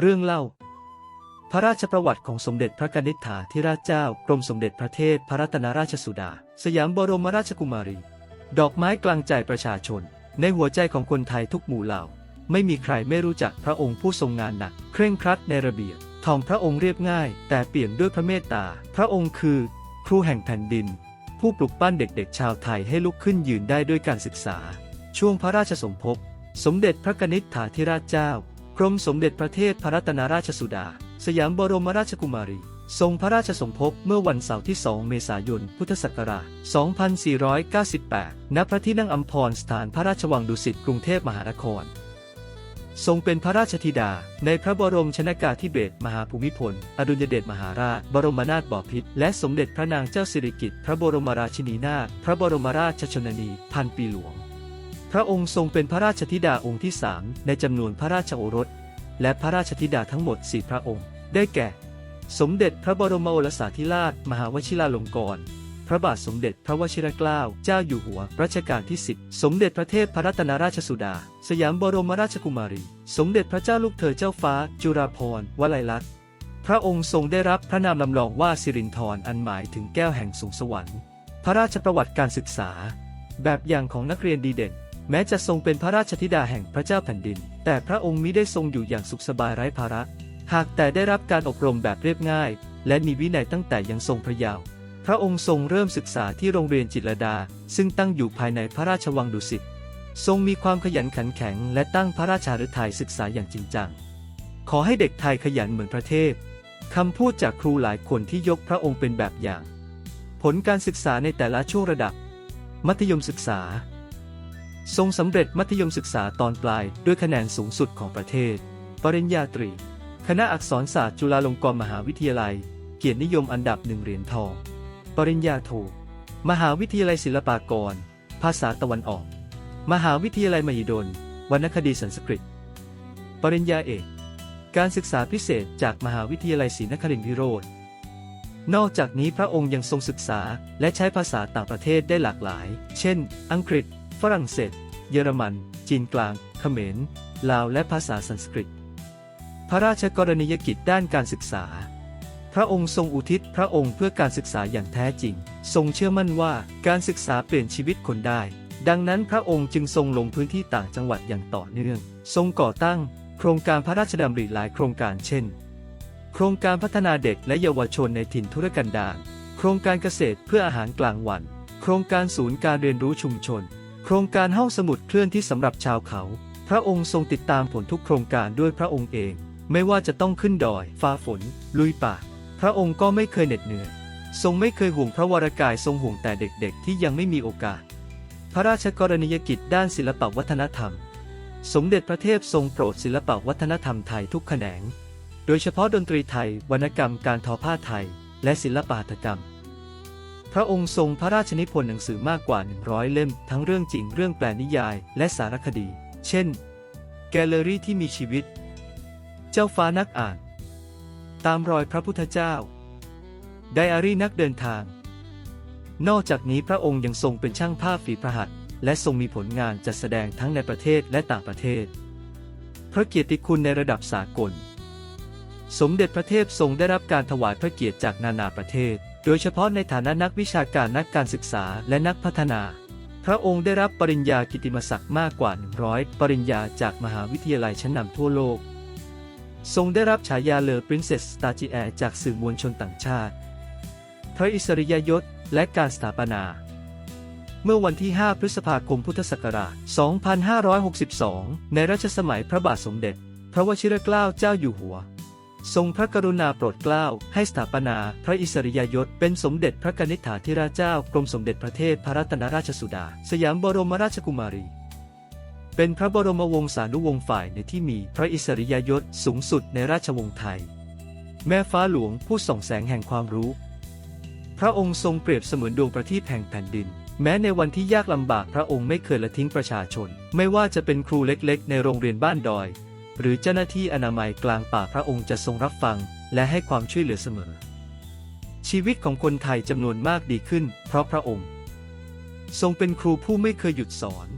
เรื่องเล่า พระราชประวัติของสมเด็จพระกนิษฐาธิราชเจ้ากรมสมเด็จพระเทพพระรัตนราชสุดา สยามบรมราชกุมารี ดอกไม้กลางใจประชาชน ในหัวใจของคนไทยทุกหมู่เหล่า ไม่มีใครไม่รู้จักพระองค์ผู้ทรงงานหนัก เคร่งครัดในระเบียบทองพระองค์เรียบง่าย แต่เปี่ยมด้วยพระเมตตา พระองค์คือ ครูแห่งแผ่นดิน ผู้ปลุกปั้นเด็กๆ ชาวไทยให้ลุกขึ้นยืนได้ด้วยการศึกษา ช่วงพระราชสมภพ สมเด็จพระกนิษฐาธิราชเจ้า กรมสมเด็จพระเทพพระรัตนราชสุดา สยามบรมราชกุมารี ทรงพระราชสมภพเมื่อวันเสาร์ที่ 2 เมษายน พุทธศักราช 2498 ณ พระที่นั่งอัมพรสถานพระราชวังดุสิต กรุงเทพมหานคร ทรงเป็นพระราชธิดา ในพระบรมชนากาธิเบศรมหาภูมิพล อดุลยเดชมหาราช บรมนาถบพิตร และสมเด็จพระนางเจ้าสิริกิติ์ พระบรมราชินีนาถ พระบรมราชชนนี พันปีหลวง พระองค์ทรงเป็นพระราชธิดาองค์ที่สามในจำนวนพระราชโอรส และพระราชธิดาทั้งหมดสี่พระองค์ ได้แก่ สมเด็จพระบรมโอรสาธิราช มหาวชิราลงกรณ์พระบาทสมเด็จพระวชิรเกล้าเจ้าอยู่หัว รัชกาลที่ 10 สมเด็จพระเทพพระรัตนราชสุดา สยามบรมราชกุมารี สมเด็จพระเจ้าลูกเธอเจ้าฟ้า จุฬาภรณ์วลัยลักษณ์ พระองค์ทรงได้รับพระนามลำลองว่าสิรินธรอันหมายถึงแก้วแห่งสูงสวรรค์ พระราชประวัติการศึกษา แบบอย่างของนักเรียนดีเด่น แม้จะทรงเป็นพระราชธิดาแห่งพระเจ้าแผ่นดิน แต่พระองค์มิได้ทรงอยู่อย่างสุขสบายไร้ภาระ หากแต่ได้รับการอบรมแบบเรียบง่าย และมีวินัยตั้งแต่ยังทรงพระเยาว์ พระองค์ทรงเริ่มศึกษาที่โรงเรียนจิตรดา ซึ่งตั้งอยู่ภายในพระราชวังดุสิต ทรงมีความขยันขันแข็ง และตั้งพระราชาฤทัยศึกษาอย่างจริงจัง ขอให้เด็กไทยขยันเหมือนพระเทพ คำพูดจากครูหลายคนที่ยกพระองค์เป็นแบบอย่าง ผลการศึกษาในแต่ละช่วงระดับ มัธยมศึกษา ทรงสำเร็จมัธยมศึกษาตอนปลายด้วยคะแนนสูงสุดของประเทศ ปริญญาตรี คณะอักษรศาสตร์จุฬาลงกรณ์มหาวิทยาลัย เกียรตินิยมอันดับหนึ่งเหรียญทอง ปริญญาโท มหาวิทยาลัยศิลปากร ภาษาตะวันออก มหาวิทยาลัยมหิดล วรรณคดีสันสกฤต ปริญญาเอก การศึกษาพิเศษจากมหาวิทยาลัยศรีนครินทร์วิโรธนอกจากนี้พระองค์ยังทรงศึกษาและใช้ภาษาต่างประเทศได้หลากหลาย เช่น อังกฤษ ฝรั่งเศส เยอรมัน จีนกลาง เขมร ลาว และภาษาสันสกฤต พระราชกรณียกิจด้านการศึกษา พระองค์ทรงอุทิศพระองค์เพื่อการศึกษาอย่างแท้จริง ทรงเชื่อมั่นว่าการศึกษาเปลี่ยนชีวิตคนได้ ดังนั้นพระองค์จึงทรงลงพื้นที่ต่างจังหวัดอย่างต่อเนื่อง ทรงก่อตั้ง โครงการพระราชดำริหลายโครงการเช่น โครงการพัฒนาเด็กและเยาวชนในถิ่นทุรกันดาร โครงการเกษตรเพื่ออาหารกลางวัน โครงการศูนย์การเรียนรู้ชุมชน โครงการห้องสมุดเคลื่อนที่สำหรับชาวเขา พระองค์ทรงติดตามผลทุกโครงการด้วยพระองค์เอง ไม่ว่าจะต้องขึ้นดอย ฟ้าฝน ลุยป่า พระองค์ก็ไม่เคยเหน็ดเหนื่อย ทรงไม่เคยห่วงพระวรากายทรงห่วงแต่เด็กๆ ที่ยังไม่มีโอกาส พระราชกรณียกิจด้านศิลปวัฒนธรรม สมเด็จพระเทพทรงโปรดศิลปวัฒนธรรมไทยทุกแขนง โดยเฉพาะดนตรีไทย วรรณกรรมการทอผ้าไทย และศิลปหัตถกรรม พระองค์ทรงพระราชนิพนธ์หนังสือมากกว่า 100 เล่ม ทั้งเรื่องจริงเรื่องแปลนิยาย และสารคดี เช่น แกลเลอรี่ที่มีชีวิต เจ้าฟ้านักอ่าน ตามรอยพระพุทธเจ้า ไดอารี่นักเดินทาง นอกจากนี้พระองค์ยังทรงเป็นช่างภาพฝีพระหัตถ์และทรงมีผลงานจัดแสดงทั้งในประเทศและต่างประเทศ พระเกียรติคุณในระดับสากล สมเด็จพระเทพทรงได้รับการถวายพระเกียรติจากนานาประเทศ โดยเฉพาะในฐานะนักวิชาการนักการศึกษาและนักพัฒนา พระองค์ได้รับปริญญากิติมศักดิ์มากกว่า 100 ปริญญาจากมหาวิทยาลัยชั้นนำทั่วโลก ทรงได้รับฉายาเลอ Princess s t a g i a i r จากสื่อมวลชนต่างชาติ พระอิสริยยศและการสถาปนา เมื่อวันที่ 5 พฤษภาคมพุทธศักราช 2562 ในรัชสมัยพระบาทสมเด็จ พระวชิรเกล้าเจ้าอยู่หัว ทรงพระกรุณาโปรดเกล้าให้สถาปนาพระอิสริยยศเป็นสมเด็จพระกนิษฐาธิราชเจ้ากรมสมเด็จพระเทพพระรัตนราชสุดา สยามบรมราชกุมารี เป็นพระบรมวงศานุวงศ์ฝ่ายในที่มีพระอิสริยยศสูงสุดในราชวงศ์ไทย แม่ฟ้าหลวงผู้ส่องแสงแห่งความรู้ พระองค์ทรงเปรียบเสมือนดวงประทีปแห่งแผ่นดินแม้ในวันที่ยากลำบากพระองค์ไม่เคยละทิ้งประชาชน ไม่ว่าจะเป็นครูเล็กๆ ในโรงเรียนบ้านดอย หรือเจ้าหน้าที่อนามัยกลางป่าพระองค์จะทรงรับฟัง และให้ความช่วยเหลือเสมอ ชีวิตของคนไทยจำนวนมากดีขึ้น เพราะพระองค์ ทรงเป็นครูผู้ไม่เคยหยุดสอน